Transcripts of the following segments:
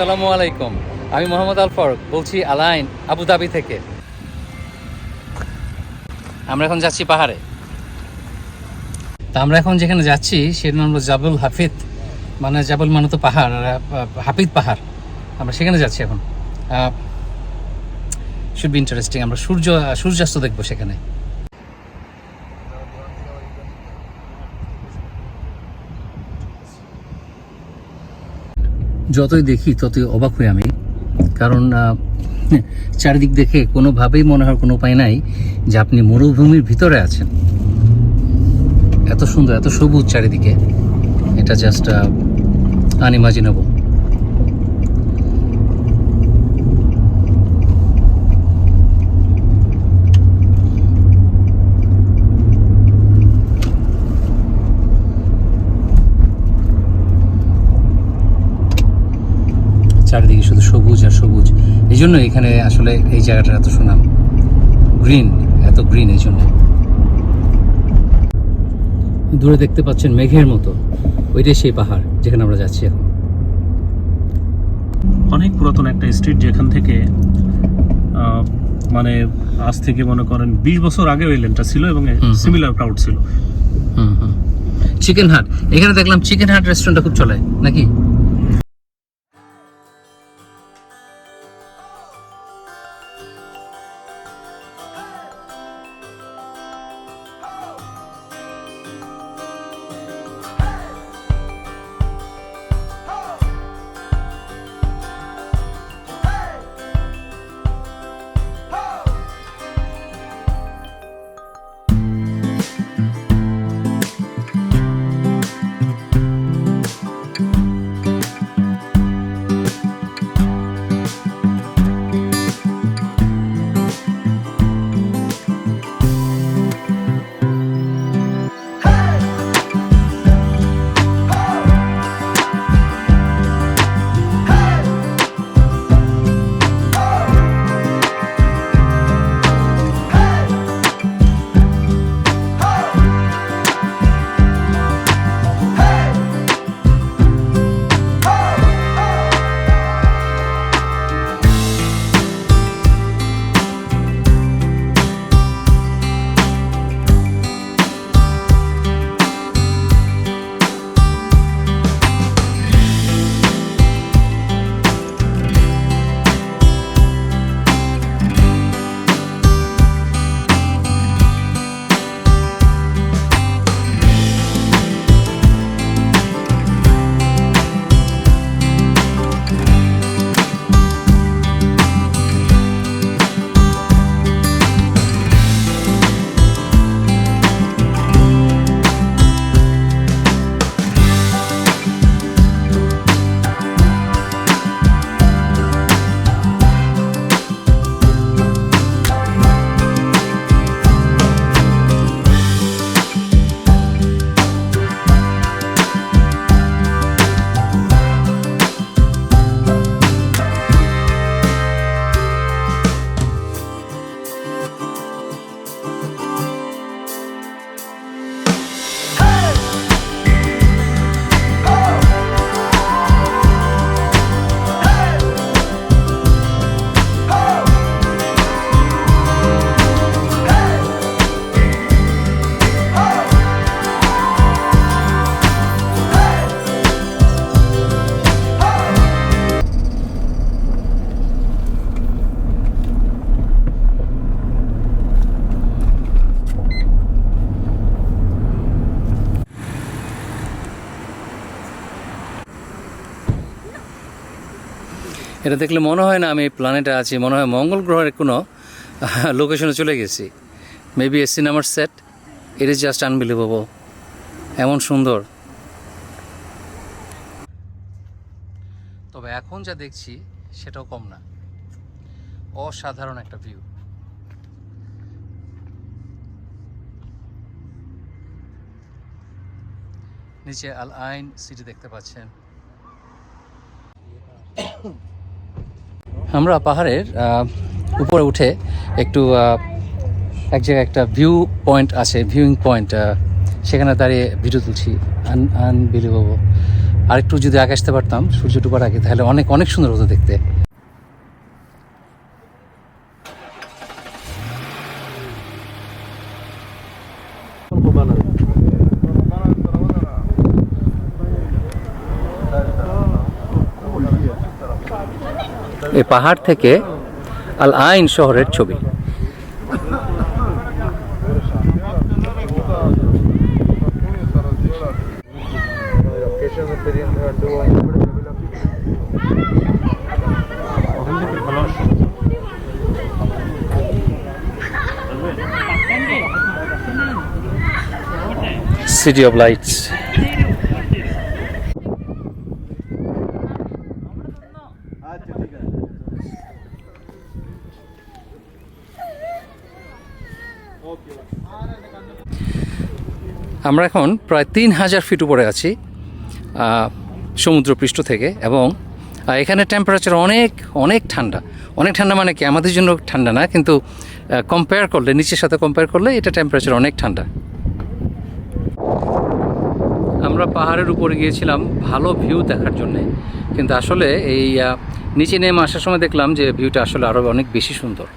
আসসালামু আলাইকুম। আমি মোহাম্মদ আল ফারুক, বলছি আলাইন আবুধাবি থেকে। আমরা এখন যাচ্ছি পাহাড়ে। তা আমরা এখন যেখানে যাচ্ছি সেটা নাম হলো জাবুল হাফিদ। মানে জাবুল মানে তো পাহাড় হাফিদ পাহাড়। আমরা সেখানে যাচ্ছি এখন। শুড বি ইন্টারেস্টিং আমরা সূর্য, সূর্যাস্ত দেখব সেখানে। যতই দেখি, ততই অবাক হই আমি। কারণ চারিদিক দেখে কোনোভাবেই মনে হয় কোনো উপায় নাই যে আপনি মরুভূমির ভিতরে আছেন। এত সুন্দর, এত সবুজ চারিদিকে। এটা জাস্ট আনইমাজিনেবল চারিদিকে শুধু সবুজ আর সবুজ। এই জন্য এখানে আসলে এই জায়গাটার এত সুনাম। গ্রিন এত গ্রিন এই জন্য। দূরে দেখতে পাচ্ছেন মেঘের মতো। ওইটাই সেই পাহাড় যেখানে আমরা যাচ্ছি এখন। অনেক পুরাতন একটা স্ট্রিট যেখান থেকে মানে আজ থেকে মনে করেন বিশ বছর আগে ওই লেনটা ছিল এবং সিমিলার ক্রাউড ছিল। হুম হুম। চিকেন হাট এখানে দেখলাম চিকেন হাট রেস্টুরেন্টটা খুব চলে নাকি? এটা দেখলে মনে হয় না আমি প্ল্যানেটে আছি, মনে হয় মঙ্গল গ্রহের কোনো লোকেশনে চলে গেছি। মেবি এ সিনেমার set it is just unbelievable এমন সুন্দর। তবে এখন যা দেখছি, সেটাও কম না। অসাধারণ একটা ভিউ নিচে আল আইন সিটি দেখতে পাচ্ছেন। আমরা পাহাড়ের উপরে উঠে একটু এক জায়গায় একটা ভিউ পয়েন্ট আছে ভিউইং পয়েন্ট সেখানে দাঁড়িয়ে ভিডিও তুলছি, আন আনবিলিভেবল আর একটু যদি আগে আসতে পারতাম, সূর্য ডুবার আগে, তাহলে অনেক অনেক সুন্দর হতো দেখতে এই পাহাড় থেকে আল আইন শহরের ছবি। ওখান থেকে ভালো আমরা এখন প্রায় তিন হাজার ফিট উপরে আছি সমুদ্রপৃষ্ঠ থেকে এবং এখানে টেম্পারেচার অনেক অনেক ঠান্ডা। অনেক ঠান্ডা মানে কি? আমাদের জন্য ঠান্ডা না, কিন্তু কম্পেয়ার করলে, নিচের সাথে কম্পেয়ার করলে এটা টেম্পারেচার অনেক ঠান্ডা। আমরা পাহাড়ের উপরে গিয়েছিলাম ভালো ভিউ দেখার জন্যে। কিন্তু আসলে এই নিচে নেমে আসার সময় দেখলাম যে ভিউটা আসলে আরও অনেক বেশি সুন্দর।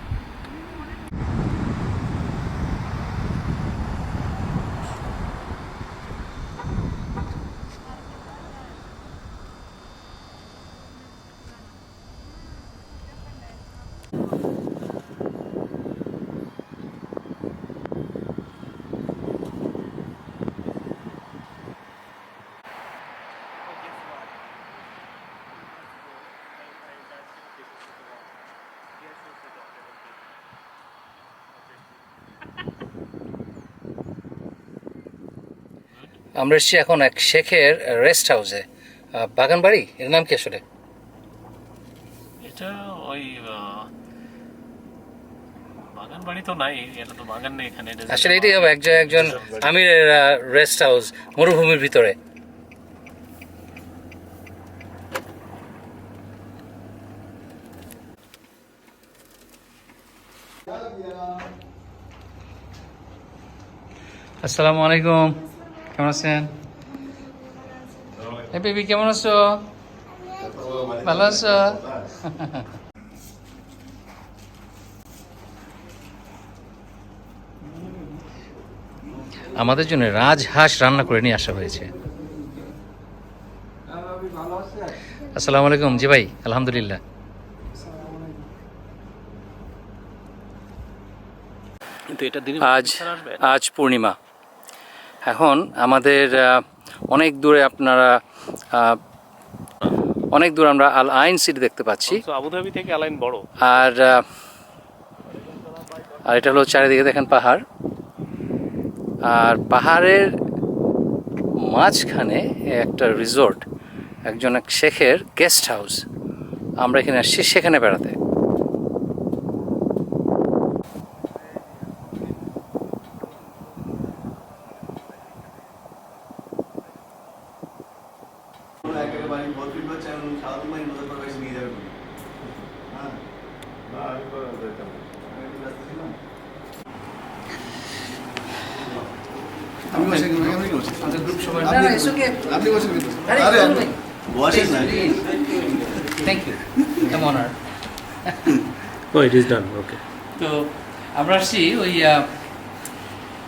আমরা এসেছি এখন এক শেখের রেস্ট হাউসে বাগান বাড়ি এর নাম কি আসলে? এটা ওই বাগান বাড়ি তো নাই এটা তো বাগান নেই এখানে আসলে এটাই হবে একজন একজন আমিরের রেস্ট হাউস মরুভূমির ভিতরে। আসসালামু আলাইকুম। কেমন আছেন? এই বেবি কেমন আছো? ভালো আছো? আমাদের জন্য রাজহাঁস রান্না করে নিয়ে আসা হয়েছে। আসসালামু আলাইকুম। জি ভাই আলহামদুলিল্লাহ। কিন্তু আজ আজ পূর্ণিমা। এখন আমাদের অনেক দূরে আপনারা অনেক দূর আমরা আল আইন সিটি দেখতে পাচ্ছি। আবুধাবি থেকে আলাইন বড়। আর আর এটা হলো চারিদিকে দেখেন পাহাড়। আর পাহাড়ের মাঝখানে একটা রিসোর্ট একজন এক শেখের গেস্ট হাউস। আমরা এখানে আসছি সেখানে বেড়াতে একেবারে বাড়ি বলফিল হচ্ছে এখন সারাদিন বাড়ি নজর করে কাছে নিয়ে যাবে বলে। হ্যাঁ আমি। আপনি আপনি আপনি- আপনি আরে, না। Thank you oh it is done okay তো আমরা আসছি ওই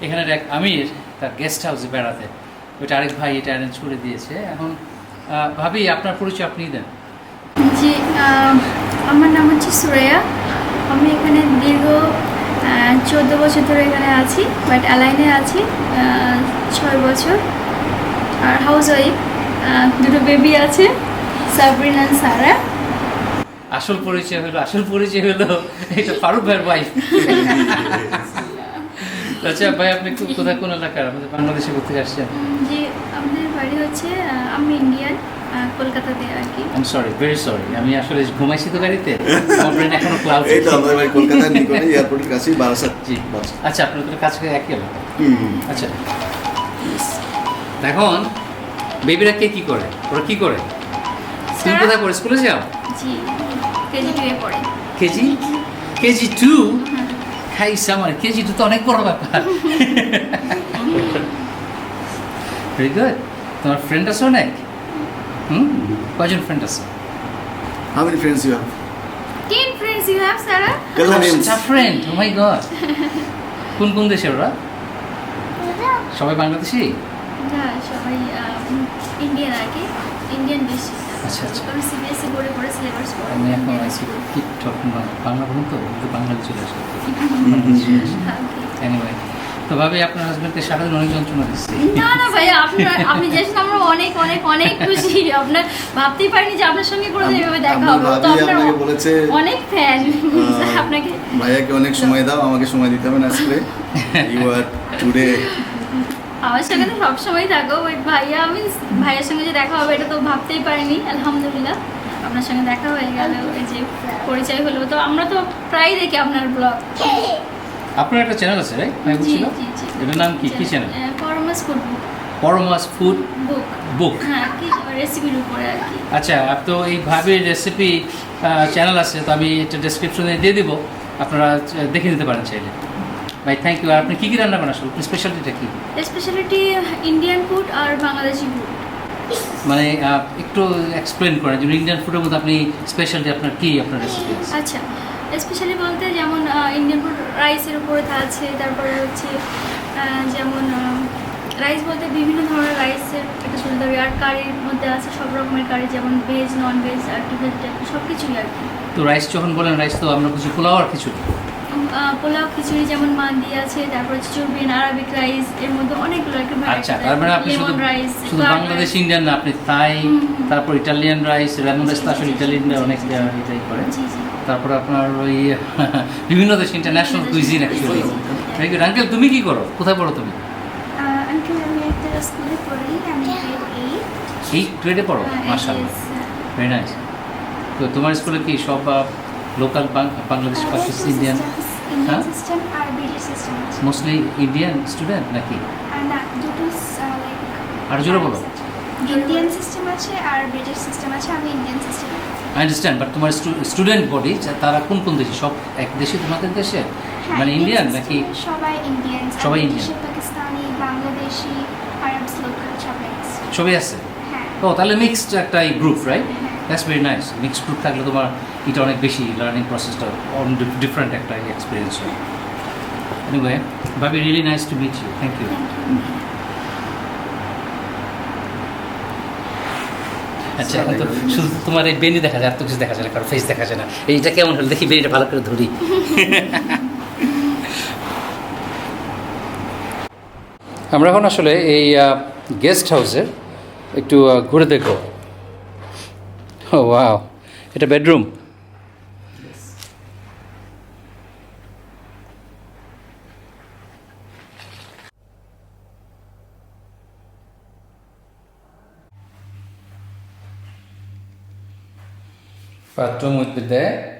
এখানের এক আমির তার গেস্ট হাউসে বেড়াতে। ওইটা আরেক ভাই এটা অ্যারেঞ্জ করে দিয়েছে। এখন ভাবি আপনার পরিচয় আপনিই দেন। জি আমার নাম হচ্ছে সুরেয়া। আমি এখানে দীর্ঘ চোদ্দ বছর ধরে এখানে আছি বাট অ্যালাইনে আছি ছয় বছর। আর হাউস ওয়াইফ দুটো বেবি আছে সাবরিন অ্যান্ড সারা আসল পরিচয় হলো আসল পরিচয় হলো এটা ফারুক ভাইয়ের ওয়াইফ আচ্ছা ভাই আপনি কোথায় কোন এলাকার? আমাদের বাংলাদেশে থেকে আসছেন। জি আমাদের বাড়ি হচ্ছে আমি ইন্ডিয়ান কলকাতাতে আর কি। I am sorry very sorry আমি আসলে ঘুমাইছি তো গাড়িতে। আমার ব্রেন এখনও ক্লাউড এই তো আমাদের বাড়ি কলকাতার নিকটে এয়ারপোর্টের কাছেই বারাসাত। জি। আচ্ছা আপনাদের কাছে একই এলাকা আচ্ছা। এখন বেবিরা কে কি করে? ওরা কি করে? তুমি কোথায় পড়ে? স্কুলে যাও? জি কেজি টুয়ে পড়ে। কেজি? KG two? খাই সামার কেজি টু তো অনেক বড় ব্যাপার। ভেরি গুড তোমার ফ্রেন্ড আছে অনেক? হুম কয়জন ফ্রেন্ড আছে How many friends you have? Ten friends you have Sara Color names. Friend oh my God কোন কোন দেশের ওরা? সবাই বাংলাদেশি? না সবাই ইন্ডিয়ান আর কি। ইন্ডিয়ান বেশি। আচ্ছা, আচ্ছা। আমি সিবিএসসি বোর্ডে পড়ে সিলেবাস পড়ে। আমি এখন আইসি কি বাংলা বলুন তো বাঙালি চলে আসে। এনিওয়ে তো ভাবি আপনার হাজবেন্ডকে সারাদিন অনেক যন্ত্রণা দিচ্ছে। না না ভাই আপনার আপনি যে আমরা অনেক অনেক অনেক খুশি। আপনার ভাবতেই পারিনি যে আপনার সঙ্গে কোনো এভাবে দেখা হবে। তো আপনার আপনাকে বলেছে অনেক ফ্যান আপনাকে ভাইয়াকে অনেক সময় দাও আমাকে সময় দিতে হবে না আসলে ইউ আর টুডে আমার সঙ্গে তো সবসময় থাকো ওই ভাইয়া আমি ভাইয়ের সঙ্গে যে দেখা হবে এটা তো ভাবতেই পারিনি আলহামদুলিল্লাহ। আপনার সঙ্গে দেখা হয়ে গেল এই যে পরিচয় হলো। তো আমরা তো প্রায় দেখি আপনার ব্লগ আপনার একটা চ্যানেল আছে রাইট জি বলছিল? জি জি। এটার নাম কি? কি channel Paramas food Paramas food book book হ্যাঁ কি রেসিপির উপরে আর কি। আচ্ছা তো এই ভাবির রেসিপি চ্যানেল আছে তো আমি এটা ডেসক্রিপশনে দিয়ে দিব। আপনারা দেখে নিতে পারেন চাইলে। ভাই থ্যাংক ইউ আর আপনি কী কী রান্না করেন আসলে? স্পেশালিটিটা কী? স্পেশালিটি ইন্ডিয়ান ফুড আর বাংলাদেশি ফুড মানে একটু এক্সপ্লেন করেন যে ইন্ডিয়ান ফুডের মধ্যে আপনি স্পেশালিটি আপনার কী আপনার রেসিপি আছে? আচ্ছা স্পেশালি বলতে যেমন ইন্ডিয়ান ফুড রাইসের উপরে আছে তারপরে হচ্ছে যেমন রাইস বলতে বিভিন্ন ধরনের রাইসের একটা সুবিধা হবে আর কারির মধ্যে আছে সব রকমের কারি যেমন ভেজ নন ভেজ আর কি ভেজিটেবল সব কিছুই আর কি। তো রাইস যখন বলেন রাইস তো আমরা কিছু পোলাও আর কিছু পোলাও খিচুড়ি যেমন মান্দি আছে তারপর হচ্ছে চর্বিন আরবিক রাইস এর মধ্যে অনেকগুলো আর কি আচ্ছা তার মানে আপনি শুধু রাইস শুধু বাংলাদেশ ইন্ডিয়ান না আপনি থাই তারপর ইটালিয়ান রাইস লেমন রাইস তো আসলে ইটালিয়ানরা অনেক এটাই করে জি জি। তারপর আপনার ওই বিভিন্ন দেশ international cuisine actually very good uncle তুমি কি করো? কোথায় পড়ো তুমি? এই গ্রেডে পড়ো? মার্শাল ভেরি নাইস তো তোমার স্কুলে কি সব লোকাল বাংলাদেশ পাকিস্তান ইন্ডিয়ান হ্যাঁ? মোস্টলি ইন্ডিয়ান স্টুডেন্ট নাকি? আর জোরে বলো। ইন্ডিয়ান সিস্টেম আছে আর ব্রিটিশ সিস্টেম আছে আমি ইন্ডিয়ান সিস্টেম আন্ডারস্ট্যান্ড বাট তোমার স্টুডেন্ট বডি তারা কোন কোন দেশে? সব এক দেশে তোমাদের দেশে? মানে ইন্ডিয়ান নাকি? সবাই ইন্ডিয়ান সবাই Indian? পাকিস্তানি বাংলাদেশি সবাই আছে। হ্যাঁ। ও তাহলে মিক্সড একটা গ্রুপ রাইট হ্যাঁ। That's very nice mixed group থাকলে তোমার এটা অনেক বেশি লার্নিং প্রসেসটা অন ডিফারেন্ট একটা এক্সপিরিয়েন্স হয়। এনিওয়ে ভাবি really nice to meet you thank you আচ্ছা এখন তো শুধু তোমার এই বেনি দেখা যায় আর তো কিছু দেখা যায় না, কারও ফেস দেখা যায় না। এইটা কেমন হলো? দেখি বেনিটা ভালো করে ধরি। আমরা এখন আসলে এই গেস্ট হাউসের একটু ঘুরে দেখব। ও এটা বেডরুম would be there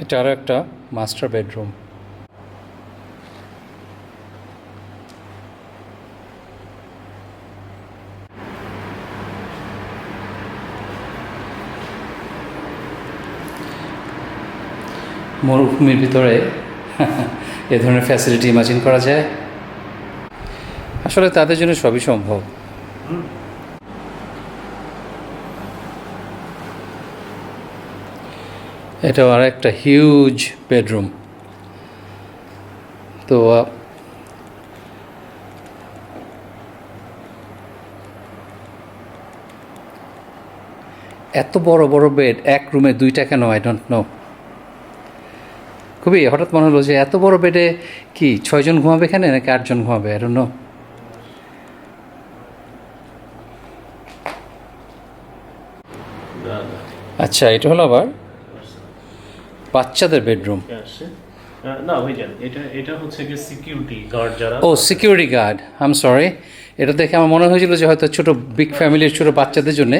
এটা আরও একটা মাস্টার বেডরুম মরুভূমির ভিতরে এ ধরনের ফ্যাসিলিটি ইমাজিন করা যায়? আসলে তাদের জন্য সবই সম্ভব। এটা আর একটা হিউজ বেডরুম তো এত বড় বড় বেড এক রুমে দুইটা কেন? আই ডোন্ট নো খুবই হঠাৎ মনে হলো যে এত বড় বেডে কি ছয়জন ঘুমাবে এখানে নাকি আটজন ঘুমাবে? ডোন্ট নো আচ্ছা এটা হলো আবার বাচ্চাদের বেডরুম। না ভাইজান এটা এটা হচ্ছে কি সিকিউরিটি গার্ড যারা। ও সিকিউরিটি গার্ড আম সরি এটা দেখে আমার মনে হয়েছিল যে হয়তো ছোট বিগ ফ্যামিলির ছোট বাচ্চাদের জন্য।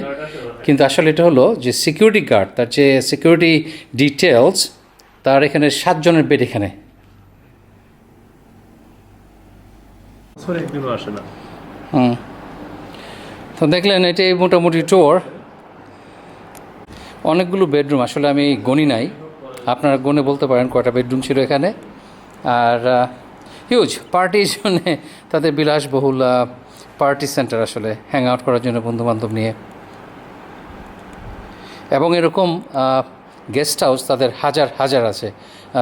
কিন্তু আসলে এটা হলো যে সিকিউরিটি গার্ড তার যে সিকিউরিটি ডিটেলস তার এখানে সাতজনের বেড এখানে। হুম। তো দেখলেন এটাই মোটামুটি টোর অনেকগুলো বেডরুম আসলে আমি গণি নাই। আপনারা গনে বলতে পারেন কয়টা বেডরুম ছিল এখানে। আর হিউজ পার্টির জন্য তাদের বিলাসবহুল পার্টি সেন্টার আসলে হ্যাং আউট করার জন্য বন্ধুবান্ধব নিয়ে। এবং এরকম গেস্ট হাউস তাদের হাজার হাজার আছে।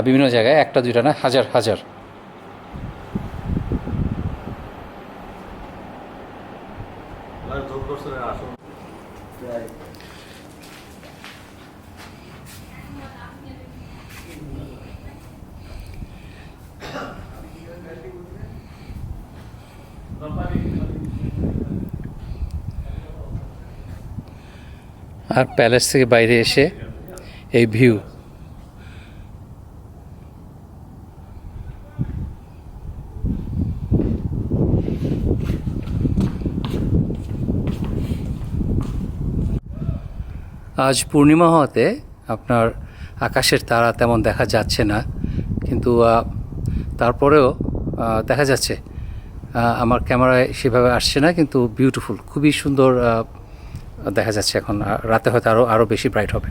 বিভিন্ন জায়গায় একটা দুইটা না হাজার হাজার। আর প্যালেস থেকে বাইরে এসে এই ভিউ। আজ পূর্ণিমা হওয়াতে আপনার আকাশের তারা তেমন দেখা যাচ্ছে না, কিন্তু তারপরেও দেখা যাচ্ছে। আমার ক্যামেরায় সেভাবে আসছে না, কিন্তু বিউটিফুল খুবই সুন্দর দেখা যাচ্ছে এখন। রাতে হয়তো আরও আরও বেশি ব্রাইট হবে।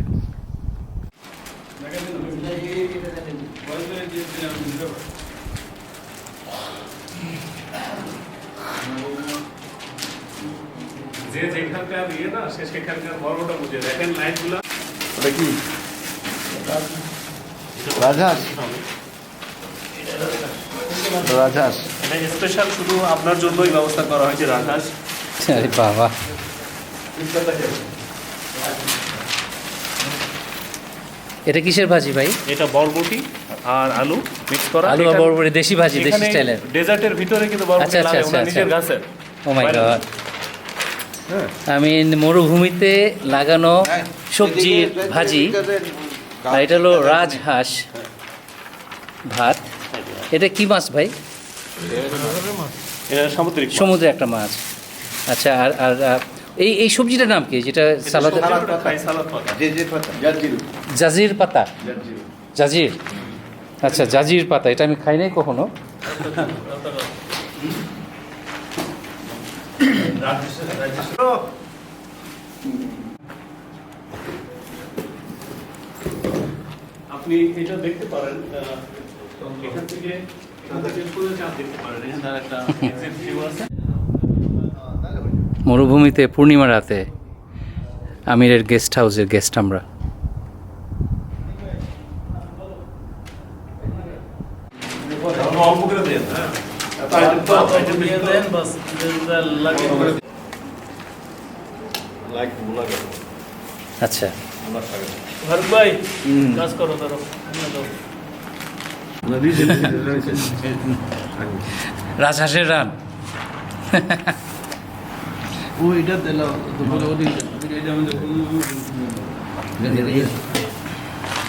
যে যেখানকার ইয়ে না সে সেখানকার মর্মটা বুঝে দেখেন ওটা কি? রাজহাঁস? রাজহাঁস। এটা স্পেশাল শুধু আপনার জন্যই ব্যবস্থা করা হয়েছে রাজহাঁস। আরে বাবা। এটা কিসের ভাজি ভাই? এটা বরবটি আর আলু মিক্স করা। আলু আর বরবটি দেশি ভাজি দেশি স্টাইলের। ডেজার্টের ভিতরে কিন্তু বরবটি আচ্ছা, আচ্ছা, লাগে আচ্ছা, ওনার। নিজের গাছের। ও মাই গড আমি মরুভূমিতে লাগানো সবজির ভাজি আর এটা হলো রাজহাঁস ভাত। এটা কি মাছ ভাই? সামুদ্রিক সমুদ্রে একটা মাছ। আচ্ছা আর আর এই এই সবজিটার নাম কি? যেটা সালাদে জাজির পাতা জাজির। আচ্ছা জাজির পাতা। এটা আমি খাই নাই কখনো। আপনি এটা দেখতে পারেন এখান থেকে মরুভূমিতে পূর্ণিমা রাতে আমিরের গেস্ট হাউসের গেস্ট আমরা। অল্প করে দেন হ্যাঁ দিয়ে দেন বাস লাগে লাইক মুলা গেল আচ্ছা। ভারত ভাই কাজ করো ধরো রাজহাঁসের রান। ও এটা দিল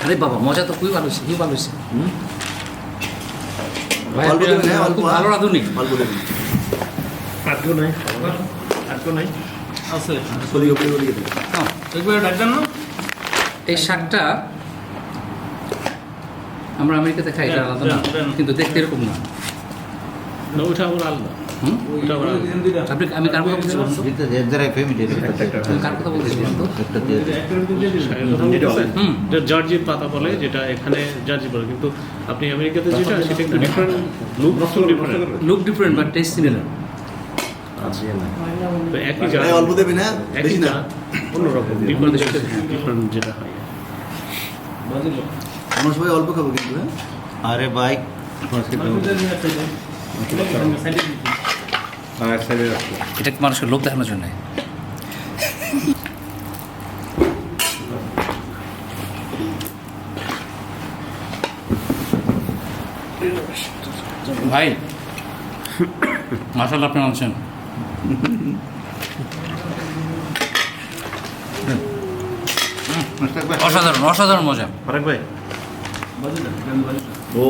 আরে বাবা মজা তো খুবই ভালো হয়েছে খুবই ভালো হয়েছে। হ্যাঁ, খুব হ্যাঁ। ভালো রাঁধুনি। দেবেন আটকো নাই? আটকো নাই? হ্যাঁ, এই শাকটা আমরা আমেরিকাতে খাই এটা আলাদা না। কিন্তু দেখতে এরকম না। আবার আলাদা। আপনি আমি কার কথা কার তো? জার্জির পাতা বলে যেটা এখানে জার্জি বলে। কিন্তু আপনি আমেরিকাতে যেটা সেটা একটু different look different look different but taste similar তো একই জাত অল্প দেবেন হ্যাঁ? একই না। যেটা হয়। আমরা সবাই অল্প খাব কিন্তু হ্যাঁ? আরে ভাই এটা মানুষকে লোক দেখানোর জন্য? ভাই মাসাল আপনি আনছেন অসাধারণ অসাধারণ মজা। ফারাক ভাই। ও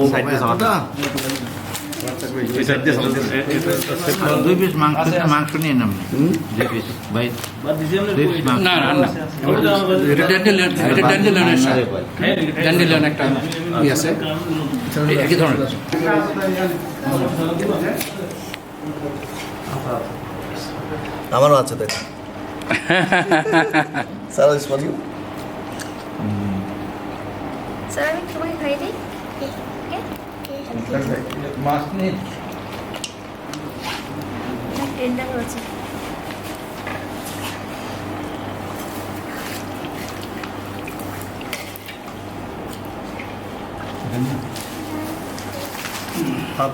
Side দিয়ে salad. দুই পিস মাংস মাংস নিয়ে নাম। দুই পিস ভাই। দুই পিস মাংস। না না না। এটা ড্যান্ডেলিয়ন এটা ড্যান্ডেলিয়নের শাক ড্যান্ডেলিয়ন একটা ই আছে। একই ধরনের। আমারও আছে দেখ স্যার আমি তোমাকে দিই। মাছ টেন্ডার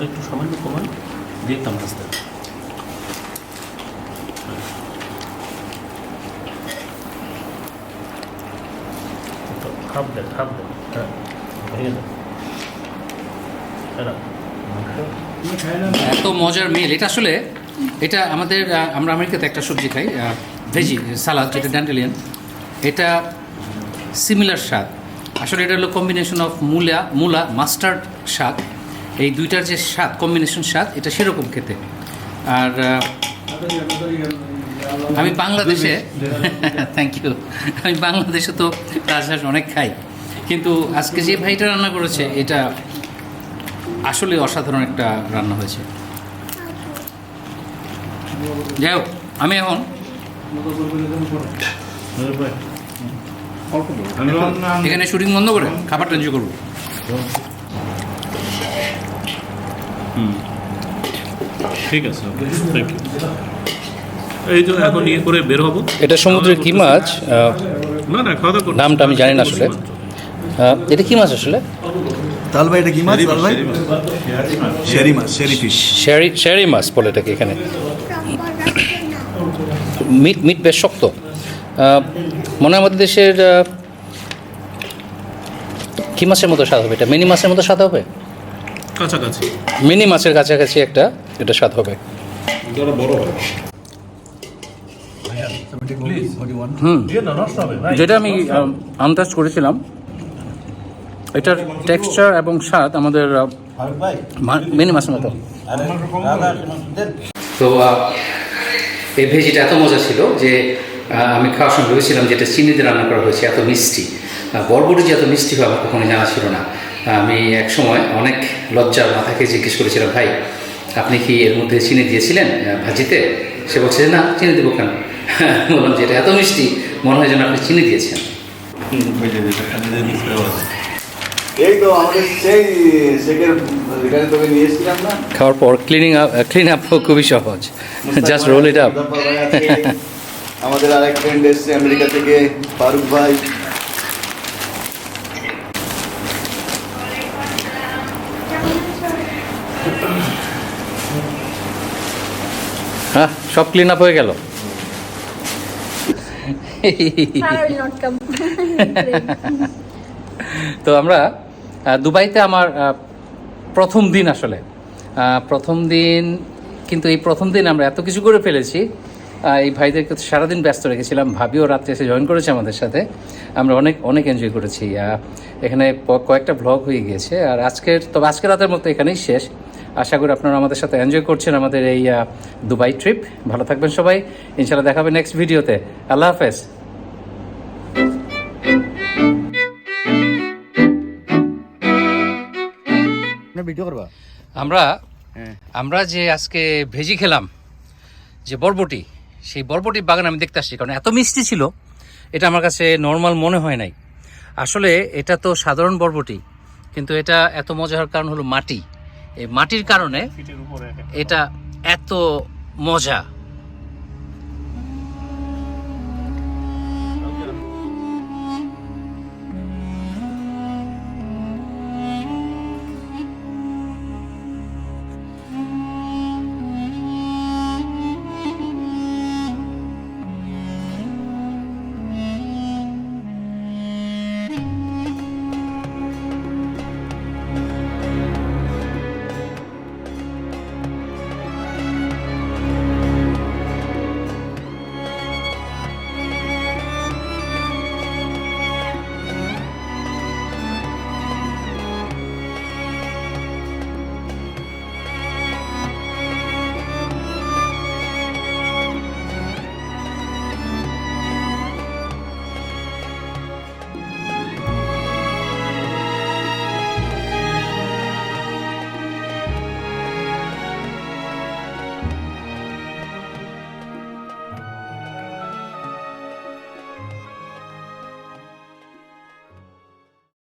একটু সামান্য কমান। দেখতাম আস্তে খাপ দেন খাপ দেন হ্যাঁ ভেঙে দেন এত মজার মিল এটা আসলে এটা আমাদের আমরা আমেরিকাতে একটা সবজি খাই ভেজি সালাদ যেটা ড্যান্টেলিয়ান এটা সিমিলার স্বাদ। আসলে এটা হলো কম্বিনেশন অফ মূলা মূলা মাস্টার্ড স্বাদ। এই দুইটার যে স্বাদ কম্বিনেশন স্বাদ এটা সেরকম খেতে। আর আমি বাংলাদেশে থ্যাংক ইউ আমি বাংলাদেশে তো রাজহাঁস অনেক খাই। কিন্তু আজকে যে ভাইটা রান্না করেছে এটা আসলে অসাধারণ একটা রান্না হয়েছে। যাই হোক আমি এখন এখানে শুটিং বন্ধ করে খাবারটা এনজয় করব। ঠিক আছে থ্যাংক ইউ এই তো এখন ইয়ে করে বের হব। এটা সমুদ্রের কি মাছ? না না খাওয়া দাওয়া নামটা আমি জানি না আসলে। এটা কি মাছ আসলে? তাল ভাই এটা কি মাছ? তাল ভাই? শেরি মাছ। শেরি ফিশ। শ্যারি শ্যারি মাছ বলে এটাকে এখানে। মিট মিট বেশ শক্ত। মনে আমাদের দেশের কি মাছের মতো স্বাদ হবে এটা? মিনি মাছের মতো স্বাদ হবে? কাছাকাছি। মিনি মাছের কাছাকাছি একটা এটা স্বাদ হবে। বড় হুম। যেটা আমি আন্দাজ করেছিলাম এটার টেক্সচার এবং স্বাদ আমাদের মিনি মাছের মতো। তো এই ভেজিটা এত মজা ছিল যে আমি খাওয়ার সময় ভেবেছিলাম যে এটা চিনি দিয়ে রান্না করা হয়েছে এত মিষ্টি। বরবটি যে এত মিষ্টি হবে আমার কখনো জানা ছিল না। আমি এক সময় অনেক লজ্জার মাথাকে জিজ্ঞেস করেছিলাম ভাই আপনি কি এর মধ্যে চিনি দিয়েছিলেন ভাজিতে? সে বলছে যে না চিনি দেবো কেন? বললাম যে এটা এত মিষ্টি মনে হয় যেন আপনি চিনি দিয়েছেন। এই তো আমাদের সেই শেখের এখানে তোকে নিয়ে এসেছিলাম না? খাওয়ার পর ক্লিনিং আপ ক্লিন আপ খুবই সহজ। জাস্ট রোল ইট আপ আমাদের আরেক ফ্রেন্ড এসছে আমেরিকা থেকে ফারুক ভাই। হ্যাঁ সব ক্লিন আপ হয়ে গেল স্যার উইল নট কাম তো আমরা দুবাইতে আমার প্রথম দিন আসলে। প্রথম দিন, কিন্তু এই প্রথম দিন আমরা এত কিছু করে ফেলেছি। এই ভাইদেরকে সারাদিন ব্যস্ত রেখেছিলাম। ভাবিও রাত্রে এসে জয়েন করেছে আমাদের সাথে। আমরা অনেক অনেক এনজয় করেছি। এখানে কয়েকটা ভ্লগ হয়ে গিয়েছে। আর আজকের, তবে আজকের রাতের মতো এখানেই শেষ। আশা করি আপনারা আমাদের সাথে এনজয় করছেন আমাদের এই দুবাই ট্রিপ ভালো থাকবেন সবাই। ইনশাল্লাহ দেখাবে নেক্সট ভিডিওতে আল্লাহ হাফেজ। ভিডিও করবা? আমরা হ্যাঁ। আমরা যে আজকে ভেজি খেলাম যে বরবটি সেই বরবটি বাগান আমি দেখতে আসছি কারণ এত মিষ্টি ছিল এটা আমার কাছে নর্মাল মনে হয় নাই। আসলে এটা তো সাধারণ বরবটি কিন্তু এটা এত মজা হওয়ার কারণ হলো মাটি। এই মাটির কারণে এটা এত মজা।